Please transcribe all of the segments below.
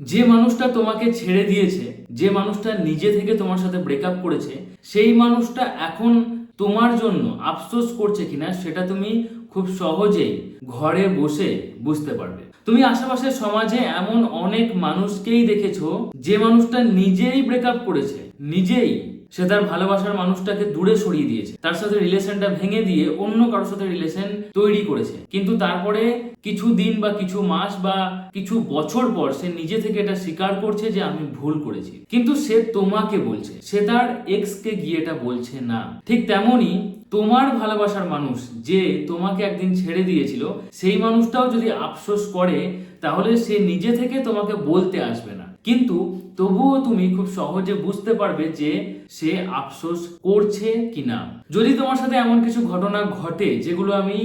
যে মানুষটা তোমাকে ছেড়ে দিয়েছে, যে মানুষটা নিজে থেকে তোমার সাথে ব্রেকআপ করেছে, সেই মানুষটা এখন তোমার জন্য আফসোস করছে কিনা সেটা তুমি খুব সহজেই ঘরে বসে বুঝতে পারবে। তুমি আশেপাশের সমাজে এমন অনেক মানুষকেই দেখেছ যে মানুষটা নিজেই ব্রেকআপ করেছে, নিজেই সে তার ভালোবাসার মানুষটাকে দূরে সরিয়ে দিয়েছে। তার সাথে রিলেশনটা ভেঙে দিয়ে অন্য কারোর সাথে রিলেশন তৈরি করেছে। কিন্তু তারপরে কিছু দিন বা কিছু মাস বা কিছু বছর পর সে নিজে থেকে এটা স্বীকার করছে যে আমি ভুল করেছি। কিন্তু সে তোমাকে বলছে, সে তার এক্স কে গিয়ে এটা বলছে না। ঠিক তেমনই তোমার ভালোবাসার মানুষ যে তোমাকে একদিন ছেড়ে দিয়েছিল, সেই মানুষটাও যদি আফসোস করে, তাহলে সে নিজে থেকে তোমাকে বলতে আসবে না। কিন্তু তবুও তুমি খুব সহজে বুঝতে পারবে যে সে আফসোস করছে কিনা। যদি তোমার সাথে এমন কিছু ঘটনা ঘটে যেগুলো আমি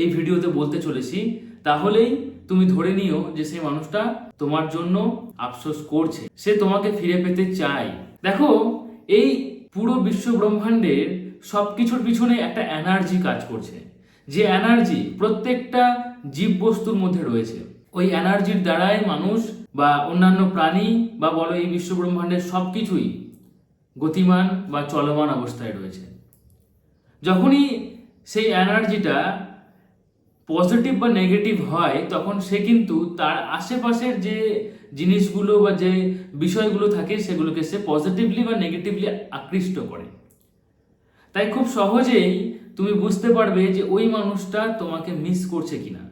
এই ভিডিওতে বলতে চলেছি, তাহলেই তুমি ধরে নিও যে সেই মানুষটা তোমার জন্য আফসোস করছে। সে তোমাকে ফিরে পেতে চায়। দেখো, এই পুরো বিশ্ব ব্রহ্মাণ্ডের সব কিছুর পিছনে একটা এনার্জি কাজ করছে। যে এনার্জি প্রত্যেকটা জীব বস্তুর মধ্যে রয়েছে। ওই এনার্জির দ্বারাই মানুষ বা অন্যান্য প্রাণী বা বলো এই বিশ্ব ব্রহ্মাণ্ডের সবকিছুই গতিমান বা চলমান অবস্থায় রয়েছে। যখনই সেই এনার্জিটা পজিটিভ বা নেগেটিভ হয়, তখন সে কিন্তু তার আশেপাশের যে জিনিসগুলো বা যে বিষয়গুলো থাকে, সেগুলোকে সে পজিটিভলি বা নেগেটিভলি আকৃষ্ট করে। তাই খুব সহজেই তুমি বুঝতে পারবে যে ওই মানুষটা তোমাকে মিস করছে কিনা।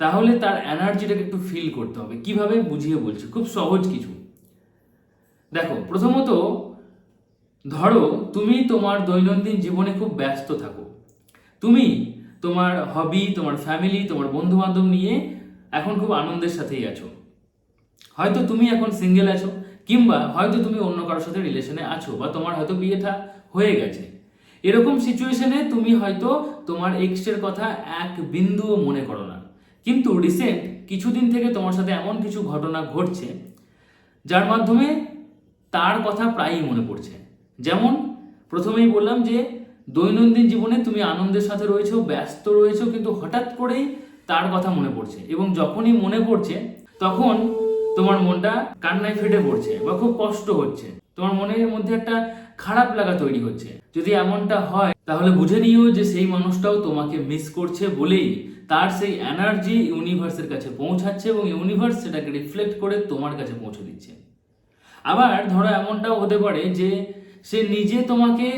তাহলে তার এনার্জিটাকে একটু ফিল করতে হবে। কীভাবে? বুঝিয়ে বলছি। খুব সহজ কিছু। দেখো, প্রথমত, ধরো, তুমি তোমার দৈনন্দিন জীবনে খুব ব্যস্ত থাকো। তুমি তোমার হবি তোমার ফ্যামিলি তোমার বন্ধু বান্ধব নিয়ে এখন খুব আনন্দের সাথেই আছো। হয়তো তুমি এখন সিঙ্গেল আছো, কিংবা হয়তো তুমি অন্য কারোর সাথে রিলেশনে আছো, বা তোমার হয়তো বিয়েটা হয়ে গেছে। এরকম সিচুয়েশনে তুমি হয়তো তোমার এক্সের কথা এক বিন্দুও মনে করো না। কিন্তু রিসেন্ট কিছুদিন থেকে তোমার সাথে এমন কিছু ঘটনা ঘটছে, যার মাধ্যমে তার কথা প্রায়ই মনে পড়ছে। যেমন, প্রথমেই বললাম যে, দৈনন্দিন জীবনে তুমি আনন্দের সাথে রয়েছো, ব্যস্ত রয়েছো, কিন্তু হঠাৎ করেই তার কথা মনে পড়ছে এবং যখনই মনে পড়ছে, তখন তোমার মনটা কান্নায় ফেটে পড়ছে বা খুব কষ্ট হচ্ছে। তোমার মনের মধ্যে একটা খারাপ লাগা তৈরি হচ্ছে। যদি এমনটা হয় তাহলে বুঝে নিও যে সেই মানুষটাও তোমাকে মিস করছে বলেই তার সেই এনার্জি ইউনিভার্সের কাছে পৌঁছাচ্ছে এবং ইউনিভার্স সেটাকে রিফ্লেক্ট করে তোমার কাছে পৌঁছে দিচ্ছে। আবার ধরো এমনটাও হতে পারে যে সে নিজে তোমাকে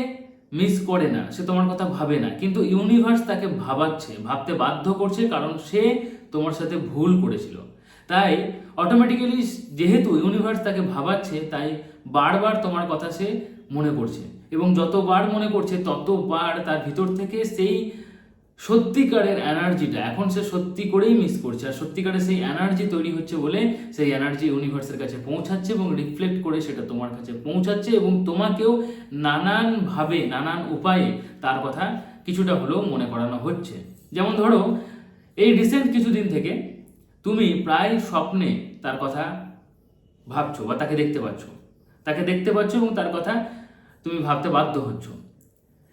মিস করে না, সে তোমার কথা ভাবে না, কিন্তু ইউনিভার্স তাকে ভাবাচ্ছে, ভাবতে বাধ্য করছে কারণ সে তোমার সাথে ভুল করেছিল। তাই অটোমেটিক্যালি যেহেতু ইউনিভার্স তাকে ভাবাচ্ছে, তাই বারবার তোমার কথা সে মনে করছে। এবং যতবার মনে করছে ততবার তার ভিতর থেকে সেই সত্যিকারের এনার্জিটা, এখন সে সত্যি করেই মিস করছে। আর সত্যিকারের সেই এনার্জি তৈরি হচ্ছে বলে সেই এনার্জি ইউনিভার্সের কাছে পৌঁছাচ্ছে এবং রিফ্লেক্ট করে সেটা তোমার কাছে পৌঁছাচ্ছে এবং তোমাকেও নানানভাবে, নানান উপায়ে তার কথা কিছুটা হলেও মনে করানো হচ্ছে। যেমন ধরো, এই রিসেন্ট কিছুদিন থেকে তুমি প্রায় স্বপ্নে তার কথা ভাবছ বা তাকে দেখতে পাচ্ছ। তাকে দেখতে পাচ্ছ এবং তার কথা তুমি ভাবতে বাধ্য হচ্ছ।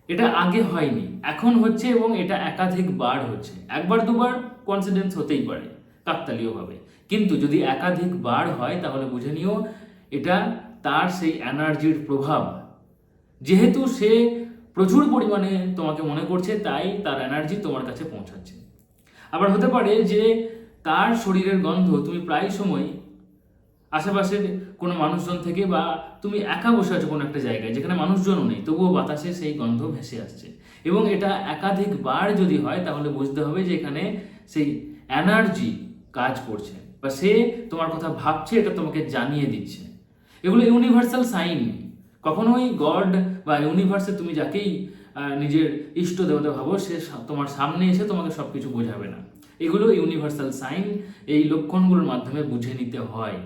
এটা আগে হয়নি, এখন হচ্ছে এবং এটা একাধিক বার হচ্ছে। একবার দুবার কনসিডেন্স হতেই পারে কাকতালীয়ভাবে কিন্তু যদি একাধিক বার হয়, তাহলে বুঝে নিও এটা তার সেই এনার্জির প্রভাব। যেহেতু সে প্রচুর পরিমাণে তোমাকে মনে করছে, তাই তার এনার্জি তোমার কাছে পৌঁছাচ্ছে। আবার হতে পারে যে তার শরীরের গন্ধ তুমি প্রায় সময় আশেপাশের কোনো মানুষজন থেকে বা তুমি একা বসে আছো কোনো একটা জায়গায়, যেখানে মানুষজনও নেই, তবুও বাতাসে সেই গন্ধ ভেসে আসছে। এবং এটা একাধিকবার যদি হয়, তাহলে বুঝতে হবে যে এখানে সেই এনার্জি কাজ করছে বা সে তোমার কথা ভাবছে, এটা তোমাকে জানিয়ে দিচ্ছে। এগুলো ইউনিভার্সাল সাইন। কখনোই গড বা ইউনিভার্সে তুমি যাকেই নিজের ইষ্ট দেবতা ভাবো, সে তোমার সামনে এসে তোমাকে সব কিছু বোঝাবে না। এগুলো ইউনিভার্সাল সাইন। এই লক্ষণগুলোর মাধ্যমে বুঝে নিতে হয়।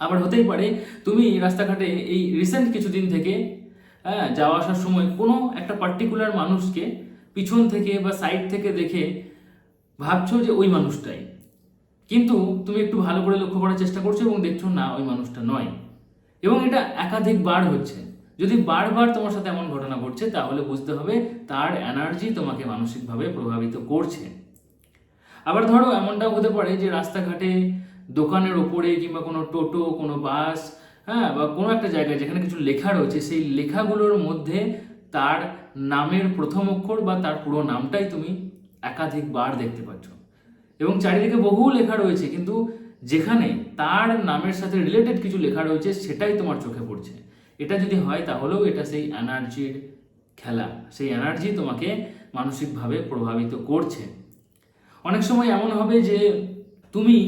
আবার হতেই পারে তুমি রাস্তাঘাটে এই রিসেন্ট কিছুদিন থেকে হ্যাঁ যাওয়া আসার সময় কোনো একটা পার্টিকুলার মানুষকে পিছন থেকে বা সাইড থেকে দেখে ভাবছ যে ওই মানুষটাই। কিন্তু তুমি একটু ভালো করে লক্ষ্য করার চেষ্টা করছ এবং দেখছ না, ওই মানুষটা নয়। এবং এটা একাধিক বার হচ্ছে। যদি বারবার তোমার সাথে এমন ঘটনা ঘটছে, তাহলে বুঝতে হবে তার এনার্জি তোমাকে মানসিকভাবে প্রভাবিত করছে। আবার ধরো, এমনটাও হতে পারে যে রাস্তাঘাটে দোকানের ওপরে কিংবা কোনো টোটো, কোনো বাস হ্যাঁ বা কোনো একটা জায়গায় যেখানে কিছু লেখা রয়েছে, সেই লেখাগুলোর মধ্যে তার নামের প্রথম অক্ষর বা তার পুরো নামটাই তুমি একাধিকবার দেখতে পাচ্ছ। এবং চারিদিকে বহু লেখা রয়েছে, কিন্তু যেখানে তার নামের সাথে রিলেটেড কিছু লেখা রয়েছে, সেটাই তোমার চোখে পড়ছে। এটা যদি হয়, তাহলেও এটা সেই এনার্জির খেলা, সেই এনার্জি তোমাকে মানসিকভাবে প্রভাবিত করছে। অনেক সময় এমন হবে যে তুমি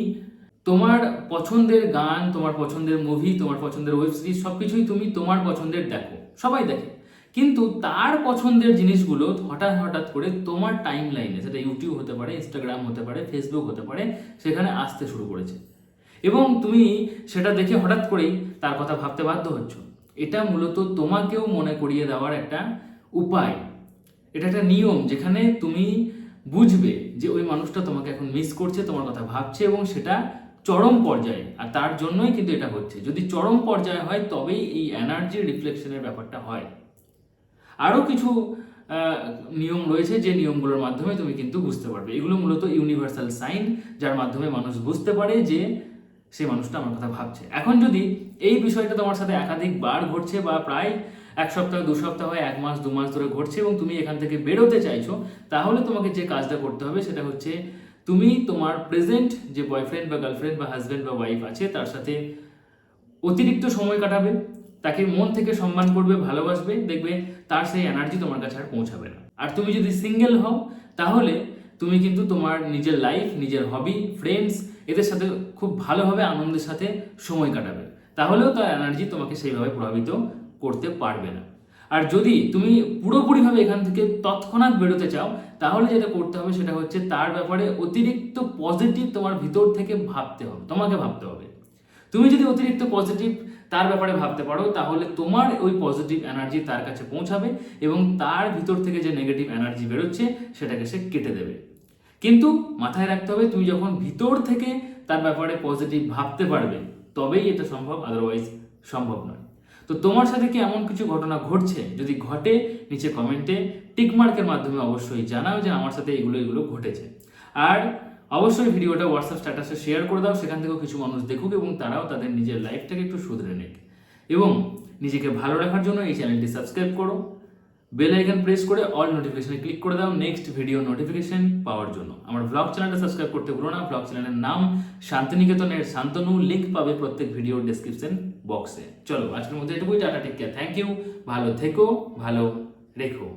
তোমার পছন্দের গান, তোমার পছন্দের মুভি তোমার পছন্দের ওয়েব সিরিজ সব কিছুই তুমি তোমার পছন্দের দেখো, সবাই দেখে। কিন্তু তার পছন্দের জিনিসগুলো হঠাৎ হঠাৎ করে তোমার টাইম লাইনে সেটা ইউটিউব হতে পারে ইনস্টাগ্রাম হতে পারে ফেসবুক হতে পারে, সেখানে আসতে শুরু করেছে। এবং তুমি সেটা দেখে হঠাৎ করেই তার কথা ভাবতে বাধ্য হচ্ছ। এটা মূলত তোমাকেও মনে করিয়ে দেওয়ার একটা উপায়। এটা একটা নিয়ম যেখানে তুমি বুঝবে যে ওই মানুষটা তোমাকে এখন মিস করছে, তোমার কথা ভাবছে এবং সেটা চরম পর্যায়ে, আর তার জন্যই কিন্তু এটা হচ্ছে। যদি চরম পর্যায়ে হয়, তবেই এই এনার্জি রিফ্লেকশনের ব্যাপারটা হয়। আরও কিছু নিয়ম রয়েছে যে নিয়মগুলোর মাধ্যমে তুমি কিন্তু বুঝতে পারবে। এগুলো মূলত ইউনিভার্সাল সাইন যার মাধ্যমে মানুষ বুঝতে পারে যে সেই মানুষটা আমার কথা ভাবছে। এখন যদি এই বিষয়টা তোমার সাথে একাধিকবার ঘটছে বা প্রায় এক সপ্তাহ, দু সপ্তাহ, এক মাস, দু মাস ধরে ঘটছে এবং তুমি এখান থেকে বেরোতে চাইছো, তাহলে তোমাকে যে কাজটা করতে হবে সেটা হচ্ছে তুমি তোমার প্রেজেন্ট যে বয়ফ্রেন্ড বা গার্লফ্রেন্ড বা হাজব্যান্ড বা ওয়াইফ আছে, তার সাথে অতিরিক্ত সময় কাটাবে, তাকে মন থেকে সম্মান করবে, ভালোবাসবে, দেখবে তার সেই এনার্জি তোমার কাছে আর পৌঁছাবে না। আর তুমি যদি সিঙ্গেল হও, তাহলে তুমি কিন্তু তোমার নিজের লাইফ নিজের হবি ফ্রেন্ডস এদের সাথে খুব ভালোভাবে, আনন্দের সাথে সময় কাটাবে। তাহলেও তার এনার্জি তোমাকে সেইভাবে প্রভাবিত করতে পারবে না। আর যদি তুমি পুরোপুরিভাবে এখান থেকে তৎক্ষণাৎ বেরোতে চাও, তাহলে যেটা করতে হবে সেটা হচ্ছে তার ব্যাপারে অতিরিক্ত পজিটিভ তোমার ভিতর থেকে ভাবতে হবে, তোমাকে ভাবতে হবে। তুমি যদি অতিরিক্ত পজিটিভ তার ব্যাপারে ভাবতে পারো, তাহলে তোমার ওই পজিটিভ এনার্জি তার কাছে পৌঁছাবে এবং তার ভিতর থেকে যে নেগেটিভ এনার্জি বেরোচ্ছে, সেটাকে সে কেটে দেবে। কিন্তু মাথায় রাখতে হবে, তুমি যখন ভিতর থেকে তার ব্যাপারে পজিটিভ ভাবতে পারবে, তবেই এটা সম্ভব আদারওয়াইজ সম্ভব নয়। তো তোমার সাথে কি এমন কিছু ঘটনা ঘটছে? যদি ঘটে, নিচে কমেন্টে টিকমার্কের মাধ্যমে অবশ্যই জানাও যে আমার সাথে এগুলো এগুলো ঘটেছে। আর অবশ্যই ভিডিওটা হোয়াটসঅ্যাপ স্ট্যাটাসে শেয়ার করে দাও, সেখান থেকেও কিছু মানুষ দেখুক এবং তারাও তাদের নিজের লাইফটাকে একটু শুধরে নিক। এবং নিজেকে ভালো রাখার জন্য এই চ্যানেলটি সাবস্ক্রাইব করো। বেল আইকন প্রেস করে অল নোটিফিকেশনে ক্লিক করে দাও নেক্সট ভিডিও নোটিফিকেশন পাওয়ার জন্য। আমার ব্লগ চ্যানেলটা সাবস্ক্রাইব করতে ভুলো না। ব্লগ চ্যানেলের নাম শান্তিনিকেতনের শান্তনু লিঙ্ক পাবে প্রত্যেক ভিডিও ডেসক্রিপশন বক্সে চলো, আজকের মধ্যে এটুকুই, tata take care thank you ভালো থেকো, ভালো রেখো।